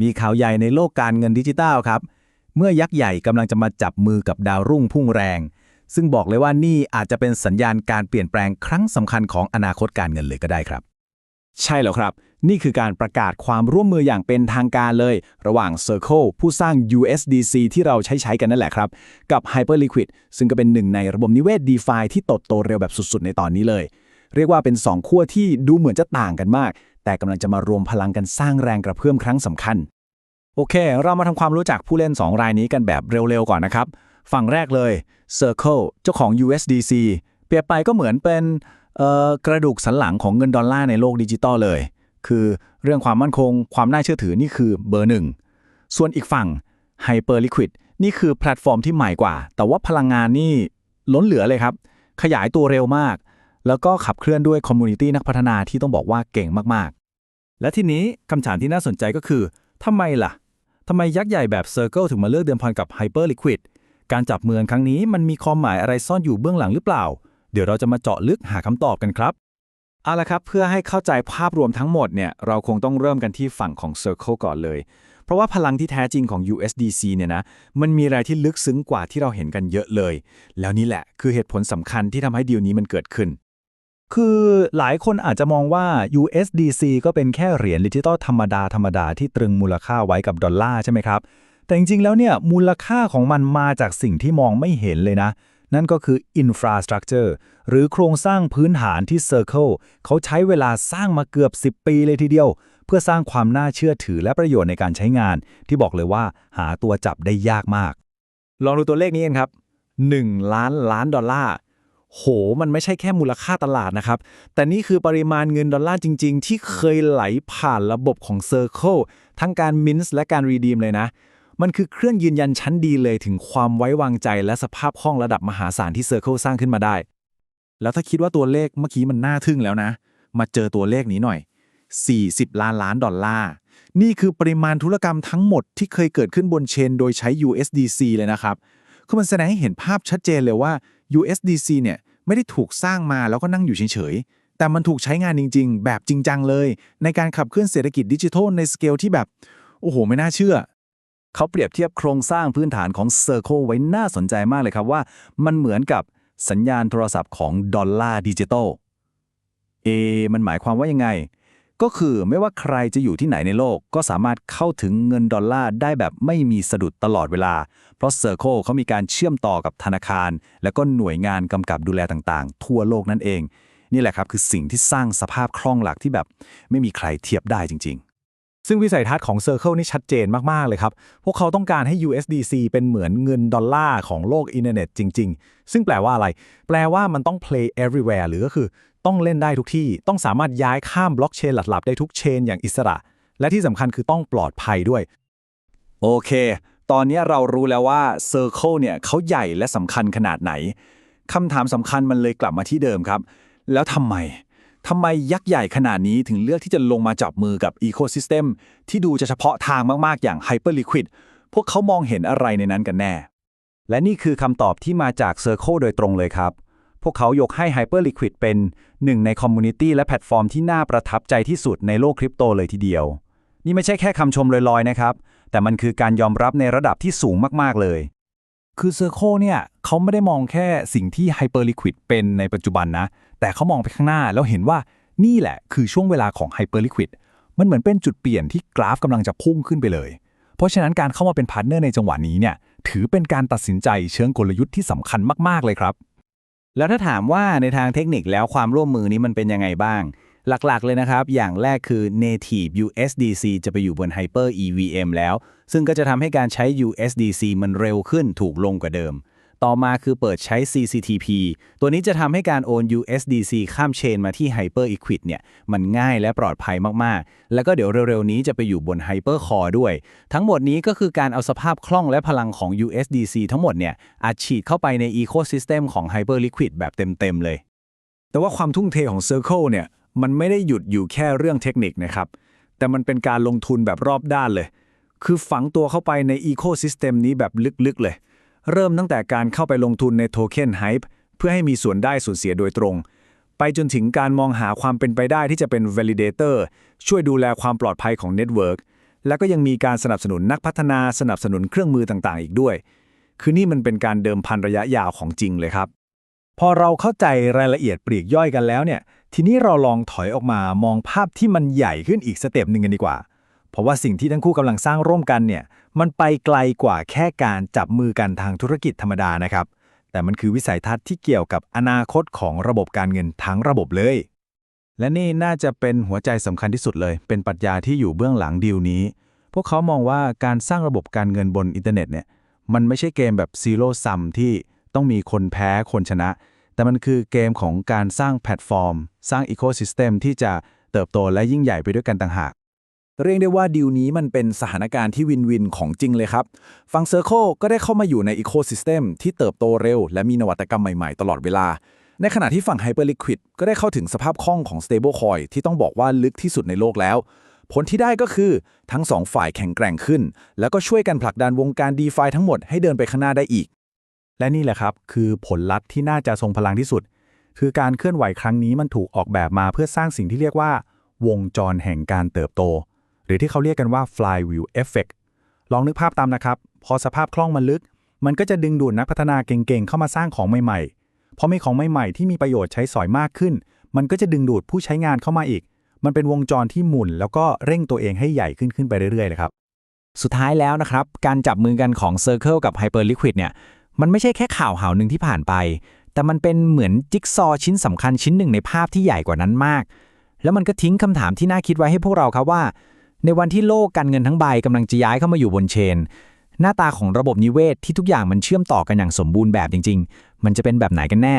มีข่าวใหญ่ในโลกการเงินดิจิตัลครับ เมื่อยักษ์ใหญ่กำลังจะมาจับมือกับดาวรุ่งพุ่งแรง ซึ่งบอกเลยว่านี่อาจจะเป็นสัญญาณการเปลี่ยนแปลงครั้งสำคัญของอนาคตการเงินเลยก็ได้ครับ ใช่แล้วครับ นี่คือการประกาศความร่วมมืออย่างเป็นทางการเลย ระหว่าง Circle ผู้สร้าง USDC ที่เราใช้ใช้กันนั่นแหละครับ กับ Hyperliquid ซึ่งก็เป็นหนึ่งในระบบนิเวศ DeFi ที่โตโตเร็วแบบสุดๆ ในตอนนี้เลย เรียกว่าเป็น 2 ขั้วที่ดูเหมือนจะต่างกันมาก แต่กำลังจะมารวมพลังกันสร้างแรงกระเพื่อมครั้งสำคัญ โอเค เรามาทำความรู้จักผู้เล่น 2 รายนี้กันแบบเร็วๆก่อนนะครับ ฝั่งแรกเลย Circle เจ้าของ USDC เปรียบไปก็เหมือนเป็นกระดูกสันหลังของเงินดอลลาร์ในโลกดิจิตอลเลย คือเรื่องความมั่นคง ความน่าเชื่อถือนี่คือเบอร์หนึ่งส่วนอีกฝั่ง Hyperliquid นี่คือแพลตฟอร์มที่ใหม่กว่า แต่ว่าพลังงานนี่ล้นเหลือเลยครับ ขยายตัวเร็วมาก แล้วก็ขับเคลื่อนด้วยคอมมูนิตี้นักพัฒนาที่ต้องบอกว่าเก่งมากๆ และทีนี้คำถามที่น่าสนใจก็คือทำไมล่ะทำไมยักษ์ใหญ่แบบ Circle ถึงมาเลือกเดิมพันกับ Hyperliquid การจับมือครั้งนี้มันมีความหมายอะไรซ่อนอยู่เบื้องหลังหรือเปล่า เดี๋ยวเราจะมาเจาะลึกหาคำตอบกันครับเอาละครับ เพื่อให้เข้าใจภาพรวมทั้งหมดเนี่ยเราคงต้องเริ่มกันที่ฝั่งของ Circle ก่อนเลย เพราะว่าพลังที่แท้จริงของ USDC เนี่ยนะมันมีอะไรที่ลึกซึ้งกว่าที่เราเห็นกันเยอะเลย แล้วนี่แหละคือเหตุผลสำคัญที่ทำให้ดีลนี้มันเกิดขึ้น คือหลายคนอาจจะมองว่า USDC ก็เป็นแค่เหรียญดิจิตอลธรรมดาธรรมดาที่ตรึงมูลค่าไว้กับดอลลาร์ใช่ไหมครับ แต่จริงๆ แล้วเนี่ยมูลค่าของมันมาจากสิ่งที่มองไม่เห็นเลยนะ นั่นก็คือ Infrastructure หรือโครงสร้างพื้นฐานที่ Circle เขาใช้เวลาสร้างมาเกือบ 10 ปีเลยทีเดียว เพื่อสร้างความน่าเชื่อถือและประโยชน์ในการใช้งาน ที่บอกเลยว่าหาตัวจับได้ยากมาก ลองดูตัวเลขนี้กันครับ 1 ล้านล้านดอลลาร์ โห มันไม่ใช่แค่มูลค่าตลาดนะครับ แต่นี่คือปริมาณเงินดอลลาร์จริง ๆ ที่เคยไหลผ่านระบบของ Circle ทั้งการ Mint และการ Redeem เลยนะ มันคือเครื่องยืนยันชั้นดีเลยถึงความไว้วางใจและสภาพคล่องระดับมหาศาลที่ Circle สร้างขึ้นมาได้ แล้วถ้าคิดว่าตัวเลขเมื่อกี้มันน่าทึ่งแล้วนะ มาเจอตัวเลขนี้หน่อย 40 ล้านล้านดอลลาร์ นี่คือปริมาณธุรกรรมทั้งหมดที่เคยเกิดขึ้นบนเชน โดยใช้ USDC เลยนะครับคือมันแสดงให้เห็นภาพชัดเจนเลยว่า USDC เนี่ย ไม่ได้ถูกสร้างมาแล้วก็นั่งอยู่เฉยๆ แต่มันถูกใช้งานจริง ๆ แบบจริงจังเลย ในการขับเคลื่อนเศรษฐกิจดิจิทัลในสเกลที่แบบ โอ้โห ไม่น่าเชื่อ เขาเปรียบเทียบโครงสร้างพื้นฐานของเซอร์โคไว้น่าสนใจมากเลยครับว่า มันเหมือนกับสัญญาณโทรศัพท์ของดอลลาร์ดิจิตอลเอ มันหมายความว่ายังไง ก็คือไม่ว่าใครจะอยู่ที่ไหนในโลก ก็สามารถเข้าถึงเงินดอลลาร์ได้แบบไม่มีสะดุดตลอดเวลา เพราะ Circle เขามีการเชื่อมต่อกับธนาคาร แล้วก็หน่วยงานกำกับดูแลต่างๆ ทั่วโลกนั่นเอง นี่แหละครับคือสิ่งที่สร้างสภาพคล่องหลักที่แบบไม่มีใครเทียบได้จริง ๆซึ่งวิสัยทัศน์ของ Circle นี่ชัดเจนมาก ๆ เลยครับ พวกเขาต้องการให้ USDC เป็นเหมือนเงินดอลลาร์ของโลกอินเทอร์เน็ตจริง ๆ ซึ่งแปลว่าอะไร แปลว่ามันต้อง play everywhere หรือก็คือ ต้องเล่นได้ทุกที่ ต้องสามารถย้ายข้ามบล็อกเชนหลับๆได้ทุกเชนอย่างอิสระ และที่สำคัญคือต้องปลอดภัยด้วย โอเค ตอนนี้เรารู้แล้วว่า Circle เนี่ยเขาใหญ่และสำคัญขนาดไหนคำถามสำคัญมันเลยกลับมาที่เดิมครับ แล้วทำไมทำไมยักษ์ใหญ่ขนาดนี้ถึงเลือกที่จะลงมาจับมือกับ Ecosystem ที่ดูจะเฉพาะทางมากๆ อย่าง Hyperliquid พวกเขามองเห็นอะไรในนั้นกันแน่ และนี่คือคำตอบที่มาจาก Circle โดยตรงเลยครับ พวกเขายกให้ Hyperliquid เป็นหนึ่งในคอมมูนิตี้และแพลตฟอร์มที่น่าประทับใจที่สุดในโลกคริปโตเลยทีเดียว นี่ไม่ใช่แค่คำชมลอยๆนะครับ แต่มันคือการยอมรับในระดับที่สูงมากๆเลย คือ Circle เนี่ยเขาไม่ได้มองแค่สิ่งที่ Hyperliquid เป็นในปัจจุบันนะ แต่เขามองไปข้างหน้าแล้วเห็นว่านี่แหละคือช่วงเวลาของ Hyperliquid มันเหมือนเป็นจุดเปลี่ยนที่กราฟกำลังจะพุ่งขึ้นไปเลย เพราะฉะนั้นการเข้ามาเป็นพาร์ทเนอร์ในจังหวะนี้เนี่ยถือเป็นการตัดสินใจเชิงกลยุทธ์ที่สำคัญมากๆเลยครับ แล้วถ้าถามว่าในทางเทคนิคแล้วความร่วมมือนี้มันเป็นยังไงบ้าง หลักๆเลยนะครับ อย่างแรกคือ native USDC จะไปอยู่บน Hyper EVM แล้ว ซึ่งก็จะทำให้การใช้ USDC มันเร็วขึ้นถูกลงกว่าเดิม ต่อมาคือเปิดใช้ CCTP ตัวนี้จะทำให้การโอน USDC ข้ามเชนมาที่ Hyper Equid เนี่ย มันง่ายและปลอดภัยมาก ๆ แล้วก็เดี๋ยวเร็ว ๆ นี้จะไปอยู่บน Hyper Core ด้วย ทั้งหมดนี้ก็คือการเอาสภาพคล่องและพลังของ USDC ทั้งหมดเนี่ยอัดฉีดเข้าไปใน Ecosystem ของ Hyper Liquid แบบเต็ม ๆ เลย แต่ว่าความทุ่มเทของ Circle เนี่ย มันไม่ได้หยุดอยู่แค่เรื่องเทคนิคนะครับ แต่มันเป็นการลงทุนแบบรอบด้านเลย คือฝังตัวเข้าไปใน Ecosystem นี้แบบลึกๆเลย เริ่มตั้งแต่การเข้าไปลงทุนในโทเค็น Hype เพื่อให้มีส่วนได้ส่วนเสียโดยตรง ไปจนถึงการมองหาความเป็นไปได้ที่จะเป็น Validator ช่วยดูแลความปลอดภัยของ Network แล้วก็ยังมีการสนับสนุนนักพัฒนาสนับสนุนเครื่องมือต่างๆ อีกด้วย คือนี่มันเป็นการเดิมพันระยะยาวของจริงเลยครับ พอเราเข้าใจรายละเอียดปลีกย่อยกันแล้วเนี่ย ทีนี้เราลองถอยออกมามองภาพที่มันใหญ่ขึ้นอีกสเต็ปหนึ่งกันดีกว่า เพราะว่าสิ่งที่ทั้งคู่กำลังสร้างร่วมกันเนี่ย มันไปไกลกว่าแค่การจับมือกันทางธุรกิจธรรมดานะครับ แต่มันคือวิสัยทัศน์ที่เกี่ยวกับอนาคตของระบบการเงินทั้งระบบเลย และนี่น่าจะเป็นหัวใจสำคัญที่สุดเลย เป็นปรัชญาที่อยู่เบื้องหลังดีลนี้ พวกเขามองว่าการสร้างระบบการเงินบนอินเทอร์เน็ตเนี่ยมันไม่ใช่เกมแบบซีโร่ซัมที่ต้องมีคนแพ้คนชนะ แต่มันคือเกมของการสร้างแพลตฟอร์ม สร้างอีโคซิสเต็มที่จะเติบโตและยิ่งใหญ่ไปด้วยกันต่างหาก เรียกได้ว่าดีลนี้มันเป็นสถานการณ์ที่วินวินของจริงเลยครับฝั่ง Circle ก็ได้เข้ามาอยู่ในอีโคซิสเต็มที่เติบโตเร็ว และมีนวัตกรรมใหม่ๆ ตลอดเวลา ในขณะที่ฝั่ง Hyperliquid ก็ได้เข้าถึงสภาพคล่องของ Stablecoin ที่ต้องบอกว่าลึกที่สุดในโลกแล้ว ผลที่ได้ก็คือทั้งสองฝ่ายแข็งแกร่งขึ้น แล้วก็ช่วยกันผลักดันวงการ DeFi ทั้งหมดให้เดินไปข้างหน้าได้อีก และนี่แหละครับ คือผลลัพธ์ที่น่าจะทรงพลังที่สุด คือการเคลื่อนไหวครั้งนี้มันถูกออกแบบมาเพื่อสร้างสิ่งที่เรียกว่า วงจรแห่งการเติบโต หรือที่เขาเรียกกันว่า flywheel effect ลองนึกภาพตามนะครับ พอสภาพคล่องมันลึก มันก็จะดึงดูดนักพัฒนาเก่งๆ เข้ามาสร้างของใหม่ๆ พอมีของใหม่ๆ ที่มีประโยชน์ใช้สอยมากขึ้น มันก็จะดึงดูดผู้ใช้งานเข้ามาอีก มันเป็นวงจรที่หมุน แล้วก็เร่งตัวเองให้ใหญ่ขึ้นขึ้นไปเรื่อยๆเลยครับ สุดท้ายแล้วนะครับ การจับมือกันของ Circle กับ Hyperliquid เนี่ย มันไม่ใช่แค่ข่าวหาวหนึ่งที่ผ่านไป แต่มันเป็นเหมือนจิ๊กซอว์ชิ้นสำคัญชิ้นหนึ่งในภาพที่ใหญ่กว่านั้นมาก แล้วมันก็ทิ้งคำถามที่น่าคิดไว้ให้พวกเราครับว่า ในวันที่โลกการเงินทั้งใบกำลังจะย้ายเข้ามาอยู่บนเชน หน้าตาของระบบนิเวศที่ทุกอย่างมันเชื่อมต่อกันอย่างสมบูรณ์แบบจริง ๆ มันจะเป็นแบบไหนกันแน่